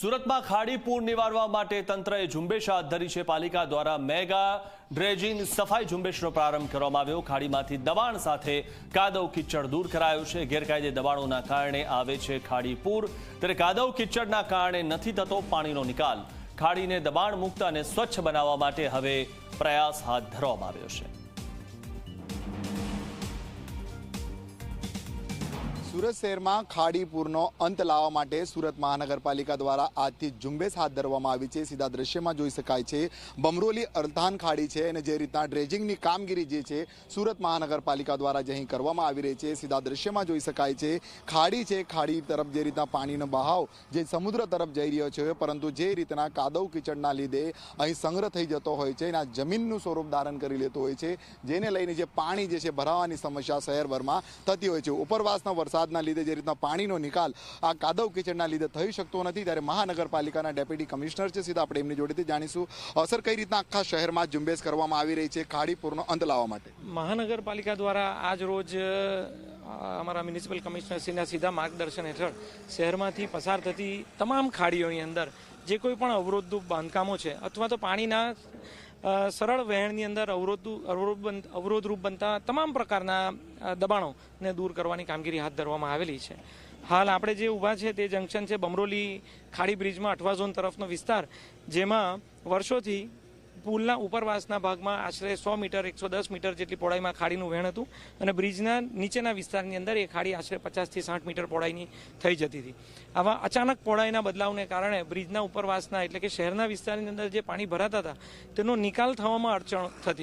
સુરતમાં ખાડી પૂર નિવારવા માટે તંત્રએ ઝુંબેશ હાથ ધરી છે. પાલિકા દ્વારા મેગા ડ્રેજિંગ સફાઈ ઝુંબેશનો પ્રારંભ કરવામાં આવ્યો. ખાડીમાંથી દબાણ સાથે કાદવ કિચડ દૂર કરાયો છે. ગેરકાયદે દબાણોના કારણે આવે છે ખાડી પૂર. ત્યારે કાદવ કિચડના કારણે નથી થતો પાણીનો નિકાલ. ખાડીને દબાણ મુક્ત અને સ્વચ્છ બનાવવા માટે હવે પ્રયાસ હાથ ધરવામાં આવ્યો છે. સુરત શહેરમાં ખાડીપુરનો અંત લાવવા માટે સુરત મહાનગરપાલિકા દ્વારા આજથી ઝુંબેશ હાથ ધરવામાં આવી છે. સીધા દ્રશ્યમાં જોઈ શકાય છે, બમરોલી અર્ધાન ખાડી છે અને જે રીતના ડ્રેજિંગની કામગીરી જે છે સુરત મહાનગરપાલિકા દ્વારા જે અહીં કરવામાં આવી રહી છે. સીધા દ્રશ્યમાં જોઈ શકાય છે, ખાડી છે. ખાડી તરફ જે રીતના પાણીનો બહાવ જે સમુદ્ર તરફ જઈ રહ્યો છે, પરંતુ જે રીતના કાદવ કિચડના લીધે અહીં સંગ્રહ થઈ જતો હોય છે એના જમીનનું સ્વરૂપ ધારણ કરી લેતો હોય છે. જેને લઈને જે પાણી જે છે ભરાવાની સમસ્યા શહેરભરમાં થતી હોય છે. ઉપરવાસના વરસાદના લીધે જે રીતના પાણીનો નિકાલ આ કાદવ કિચડના લીધે થઈ શકતો નથી, ત્યારે મહાનગરપાલિકાના ડેપ્યુટી કમિશનર છે, સીધા આપણે એમની જોડેથી જાણીશું અસર કઈ રીતના આખા શહેરમાં ઝુંબેશ કરવામાં આવી રહી છે, ખાડીપુરનો અંત લાવવા માટે? મહાનગરપાલિકા દ્વારા આજ રોજ અમારા મ્યુનિસિપલ કમિશનરશ્રીના સીધા માર્ગદર્શન હેઠળ શહેરમાંથી પસાર થતી તમામ ખાડીઓની અંદર જે કોઈ પણ અવરોધરૂપ બાંધકામો છે, અથવા તો પાણીના સરળ વહેણની અંદર અવરોધ અવરોધ અવરોધરૂપ બનતા તમામ પ્રકારના દબાણોને દૂર કરવાની કામગીરી હાથ ધરવામાં આવેલી છે. હાલ આપણે જે ઊભા છે તે જંકશન છે બમરોલી ખાડી બ્રિજમાં અઠવા ઝોન તરફનો વિસ્તાર, જેમાં વર્ષોથી પુલના ઉપરવાસના ભાગમાં આશરે સો મીટર, એકસો દસ મીટર જેટલી પહોળાઈમાં ખાડીનું વહેણ હતું અને બ્રિજના નીચેના વિસ્તારની અંદર એ ખાડી આશરે પચાસથી સાઠ મીટર પહોળાઈની થઈ જતી હતી. આવા અચાનક પહોળાઈના બદલાવને કારણે બ્રિજના ઉપરવાસના એટલે કે શહેરના વિસ્તારની અંદર જે પાણી ભરાતા હતા, તેનો નિકાલ થવામાં અડચણ થતી હતી